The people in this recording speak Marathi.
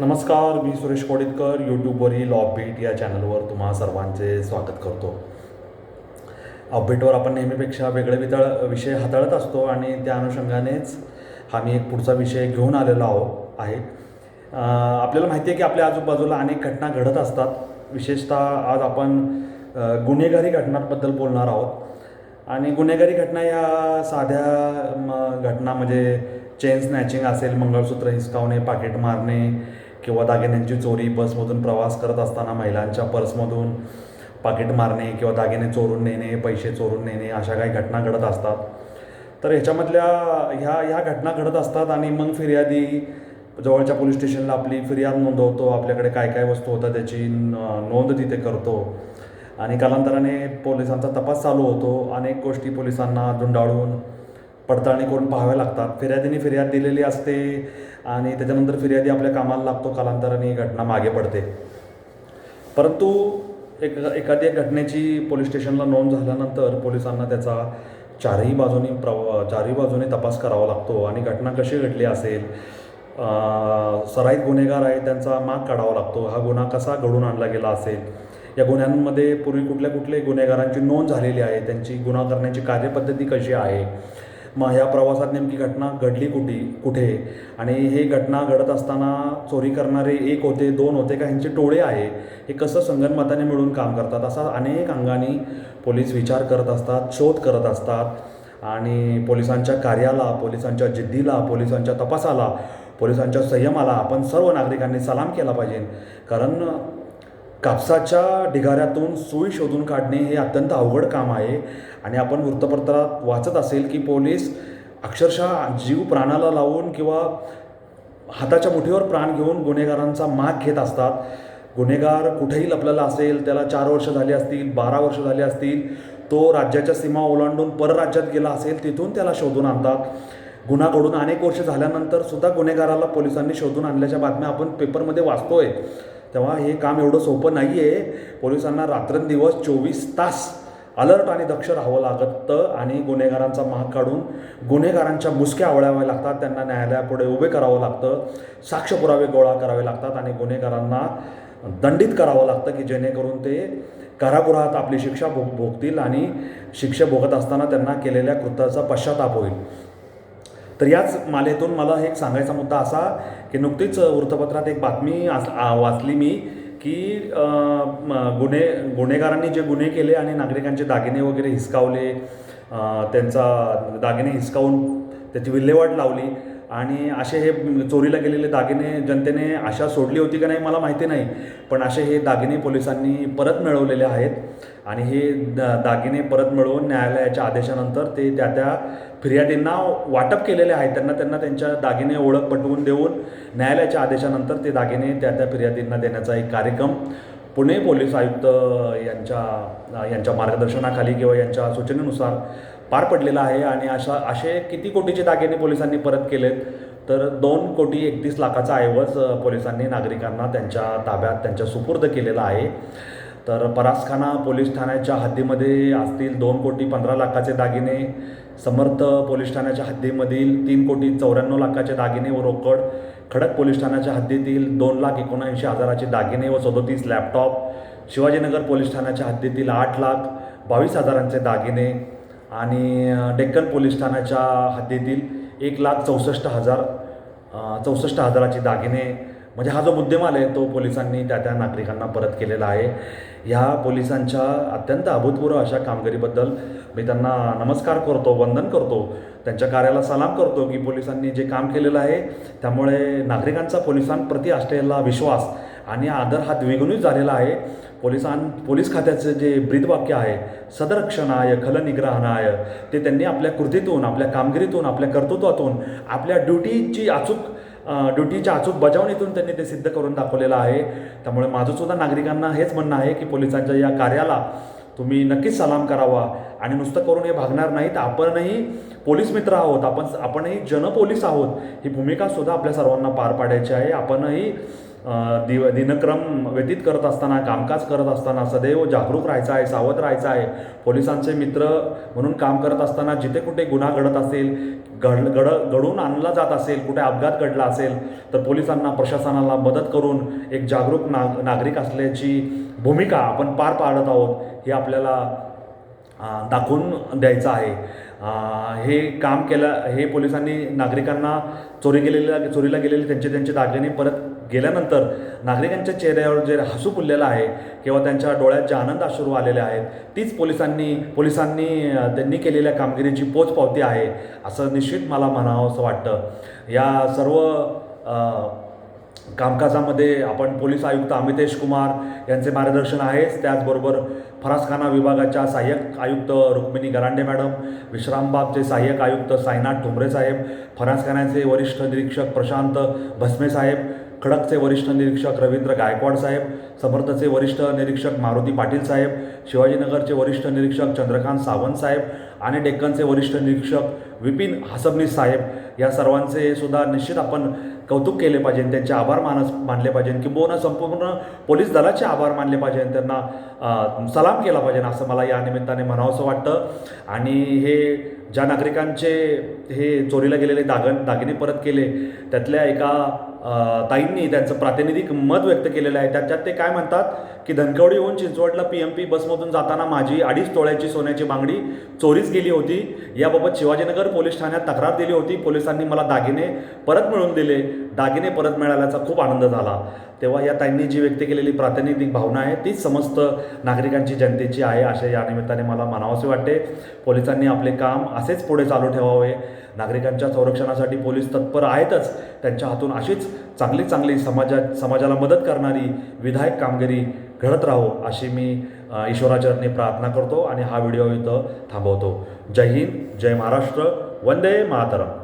नमस्कार मी सुरेश कोडितकर यूट्यूबवरील ऑफबीट या चॅनलवर तुम्हा सर्वांचे स्वागत करतो. ऑफबीटवर आपण नेहमीपेक्षा वेगळे वितळ विषय हाताळत असतो आणि त्या अनुषंगानेच हा मी एक पुढचा विषय घेऊन आलेलो आहो आहे. आपल्याला माहिती आहे की आपल्या आजूबाजूला अनेक घटना घडत असतात. विशेषतः आज आपण गुन्हेगारी घटनांबद्दल बोलणार आहोत. आणि गुन्हेगारी घटना या साध्या म, घटना म्हणजे चेन स्नॅचिंग असेल मंगळसूत्र हिसकावणे पाकिट मारणे किंवा दागिन्यांची चोरी बसमधून प्रवास करत असताना महिलांच्या पर्समधून पाकिट मारणे किंवा दागिने चोरून नेणे पैसे चोरून नेणे अशा काही घटना घडत असतात. तर ह्याच्यामधल्या ह्या ह्या घटना घडत असतात आणि मग फिर्यादी जवळच्या पोलीस स्टेशनला आपली फिर्याद नोंदवतो आपल्याकडे काय काय वस्तू होत्या त्याची नोंद तिथे करतो. आणि कालांतराने पोलिसांचा तपास चालू होतो. अनेक गोष्टी पोलिसांना धुंडाळून पडताळणी करून पाहाव्या लागतात. फिर्यादीने फिर्याद दिलेली असते. आणि त्याच्यानंतर फिर्यादी आपल्या कामाला लागतो कालांतराने ही घटना मागे पडते. परंतु एक एखाद्या घटनेची पोलीस स्टेशनला नोंद झाल्यानंतर पोलिसांना त्याचा चारही बाजूनी प्रवा चारही बाजूने तपास करावा लागतो आणि घटना कशी घडली असेल सराईत गुन्हेगार आहे त्यांचा माग काढावा लागतो. हा गुन्हा कसा घडून आणला गेला असेल या गुन्ह्यांमध्ये पूर्वी कुठल्या कुठल्या गुन्हेगारांची नोंद झालेली आहे त्यांची गुन्हा करण्याची कार्यपद्धती कशी आहे मग ह्या प्रवासात नेमकी घटना घडली कुठे? कुठे? आणि हे घटना घडत असताना चोरी करणारे एक होते दोन होते का? ह्यांचे टोळे आहे. हे कसं संगनमताने मिळून काम करतात? असा अनेक अंगाने पोलीस विचार करत असतात शोध करत असतात. आणि पोलिसांच्या कार्याला पोलिसांच्या जिद्दीला पोलिसांच्या तपासाला पोलिसांच्या संयमाला आपण सर्व नागरिकांनी सलाम केला पाहिजे. कारण कापसाच्या ढिगाऱ्यातून सुई शोधून काढणे हे अत्यंत अवघड काम आहे आणि आपण वृत्तपत्रात वाचत असेल की पोलीस अक्षरशः जीव प्राणाला लावून किंवा हाताच्या मुठीवर प्राण घेऊन गुन्हेगारांचा माग घेत असतात. गुन्हेगार कुठेही लपलेला असेल त्याला चार वर्ष झाली असतील बारा वर्ष झाली असतील तो राज्याच्या सीमा ओलांडून परराज्यात गेला असेल तिथून त्याला शोधून आणतात. गुन्हा घडून अनेक वर्ष झाल्यानंतर सुद्धा गुन्हेगाराला पोलिसांनी शोधून आणल्याच्या बातम्या आपण पेपरमध्ये वाचतोय. तेव्हा हे काम एवढं सोपं नाही आहे पोलिसांना रात्रंदिवस चोवीस तास अलर्ट आणि दक्ष राहावं लागतं आणि गुन्हेगारांचा माग काढून गुन्हेगारांच्या मुसक्या आवळाव्या लागतात. त्यांना न्यायालयापुढे उभे करावं लागतं. साक्ष पुरावे गोळा करावे लागतात आणि गुन्हेगारांना दंडित करावं लागतं की जेणेकरून ते कारागृहात आपली शिक्षा भोग भोगतील आणि शिक्षा भोगत असताना त्यांना केलेल्या कृत्याचा पश्चाताप होईल. तर याच मालेतून मला एक सांगायचा मुद्दा असा की नुकतीच वृत्तपत्रात एक बातमी आस- वाचली मी की गुन्हे गुन्हेगारांनी जे गुन्हे केले आणि नागरिकांचे दागिने वगैरे हिसकावले त्यांचा दागिने हिसकावून त्याची विल्हेवाट लावली आणि असे हे चोरीला गेलेले दागिने जनतेने आशा सोडली होती का नाही मला माहिती नाही पण असे हे दागिने पोलिसांनी परत मिळवलेले आहेत आणि हे दा दागिने परत मिळवून न्यायालयाच्या आदेशानंतर ते त्या त्या फिर्यादींना वाटप केलेले आहेत. त्यांना त्यांना त्यांच्या दागिने ओळख पटवून देऊन न्यायालयाच्या आदेशानंतर ते दागिने त्या त्या फिर्यादींना देण्याचा एक कार्यक्रम पुणे पोलीस आयुक्त यांच्या यांच्या मार्गदर्शनाखाली किंवा यांच्या सूचनेनुसार पार पडलेला आहे आणि अशा असे किती कोटीचे दागिने पोलिसांनी परत केलेत? तर दोन कोटी एकतीस लाखाचा ऐवज पोलिसांनी नागरिकांना त्यांच्या ताब्यात त्यांच्या सुपूर्द केलेला आहे. तर परासखाना पोलीस ठाण्याच्या हद्दीमध्ये असतील दोन कोटी पंधरा लाखाचे दागिने. समर्थ पोलीस ठाण्याच्या हद्दीमधील तीन कोटी चौऱ्याण्णव लाखाचे दागिने व रोकड खडक पोलीस ठाण्याच्या हद्दीतील दोन लाख एकोणऐंशी हजाराचे दागिने व सदोतीस लॅपटॉप शिवाजीनगर पोलीस ठाण्याच्या हद्दीतील आठ लाख बावीस हजारांचे दागिने आणि डेक्कन पोलीस ठाण्याच्या हद्दीतील एक लाख चौसष्ट हजार चौसष्ट हजाराचे दागिने म्हणजे हा जो मुद्देमाल आहे तो पोलिसांनी त्या त्या नागरिकांना परत केलेला आहे. ह्या पोलिसांच्या अत्यंत अभूतपूर्व अशा कामगिरीबद्दल मी त्यांना नमस्कार करतो वंदन करतो त्यांच्या कार्याला सलाम करतो की पोलिसांनी जे काम केलेलं आहे त्यामुळे नागरिकांचा पोलिसांप्रती असलेला विश्वास आणि आदर हा द्विगुणित झालेला आहे. पोलिसां पोलीस खात्याचं जे ब्रीदवाक्य आहे सदरक्षणाय खलनिग्रहणाय ते त्यांनी आपल्या कृतीतून आपल्या कामगिरीतून आपल्या कर्तृत्वातून आपल्या ड्युटीची अचूक ड्युटीच्या अचूक बजावणीतून त्यांनी ते सिद्ध करून दाखवलेलं आहे. त्यामुळे माझं सुद्धा नागरिकांना हेच म्हणणं आहे की पोलिसांच्या या कार्याला तुम्ही नक्कीच सलाम करावा आणि नुसतं करून हे भागणार नाहीत आपणही पोलीस मित्र आहोत. आपण आपणही जनपोलीस आहोत. ही भूमिकासुद्धा आपल्या सर्वांना पार पाडायची आहे. आपणही दिव दिनक्रम व्यतीत करत असताना कामकाज करत असताना सदैव जागरूक राहायचं आहे सावध राहायचं आहे पोलिसांचे मित्र म्हणून काम करत असताना जिथे कुठे गुन्हा घडत असेल घड घड घडून आणला जात असेल कुठे अपघात घडला असेल तर पोलिसांना प्रशासनाला मदत करून एक जागरूक नाग नागरिक असल्याची भूमिका आपण पार पाडत आहोत हे आपल्याला दाखवून द्यायचं आहे. हे काम केलं हे पोलिसांनी नागरिकांना चोरी गेलेल्या चोरीला गेलेले त्यांचे त्यांचे दागिने परत गेल्यानंतर नागरिकांच्या चेहऱ्यावर जे हसू फुललेलं आहे किंवा त्यांच्या डोळ्यात जे आनंद अश्रू आलेले आहेत तीच पोलिसांनी पोलिसांनी त्यांनी केलेल्या कामगिरीची पोचपावती आहे असं निश्चित मला म्हणावं असं वाटतं. या सर्व कामकाजामध्ये आपण पोलीस आयुक्त अमितेश कुमार यांचे मार्गदर्शन आहेच. त्याचबरोबर फरासखाना विभागाच्या सहाय्यक आयुक्त रुक्मिणी गरांडे मॅडम विश्रामबागचे सहाय्यक आयुक्त साईनाथ ठोंबरे साहेब फरासखान्याचे वरिष्ठ निरीक्षक प्रशांत भस्मे साहेब खडकचे वरिष्ठ निरीक्षक रवींद्र गायकवाड साहेब समर्थचे वरिष्ठ निरीक्षक मारुती पाटील साहेब शिवाजीनगरचे वरिष्ठ निरीक्षक चंद्रकांत सावंत साहेब आणि डेक्कनचे वरिष्ठ निरीक्षक विपिन हसबनीस साहेब. या सर्वांचे सुद्धा निश्चित आपण कौतुक केले पाहिजे त्यांचे आभार मानस मानले पाहिजे किंबहुना संपूर्ण पोलीस दलाचे आभार मानले पाहिजे त्यांना सलाम केला पाहिजे असं मला या निमित्ताने म्हणावंसं वाटतं. आणि हे ज्या नागरिकांचे हे चोरीला गेलेले दागन दागिने परत केले त्यातल्या एका ताईंनी त्यांचं प्रातिनिधिक मत व्यक्त केलेलं आहे. त्याच्यात ते काय म्हणतात की धनकवडीहून चिंचवडला पी एम पी बसमधून जाताना माझी अडीच तोळ्याची सोन्याची बांगडी चोरीस गेली होती. याबाबत शिवाजीनगर पोलीस ठाण्यात तक्रार दिली होती. पोलिसांनी मला दागिने परत मिळवून दिले. दागिने परत मिळाल्याचा खूप आनंद झाला. तेव्हा या ताईंनी जी व्यक्त केलेली प्रातिनिधिक भावना आहे तीच समस्त नागरिकांची जनतेची आहे असे या निमित्ताने मला म्हणावंसे वाटते. पोलिसांनी आपले काम असेच पुढे चालू ठेवावे. नागरिकांच्या संरक्षणासाठी पोलीस तत्पर आहेतच. त्यांच्या हातून अशीच चांगली चांगली समाजा समाजाला मदत करणारी विधायक कामगिरी घडत राहो अशी मी अ, ईश्वराचरणी प्रार्थना करतो आणि हा व्हिडिओ इथं थांबवतो. जय हिंद जय महाराष्ट्र वंदे मातरम.